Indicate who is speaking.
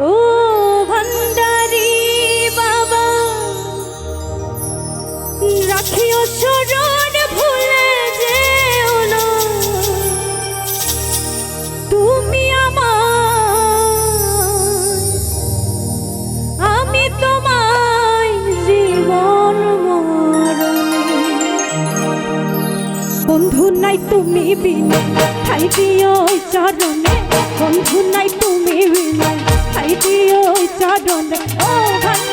Speaker 1: ও ভান্ডারি বাবা, রাখিও যেও না। তুমি আমার আমি তোমায় জীবন বন্ধু নাই তুমি বিনা ঠাই ওই চরণে। বন্ধু নাই তুমি বিনা হাই দিও চরণ ও ভান্ড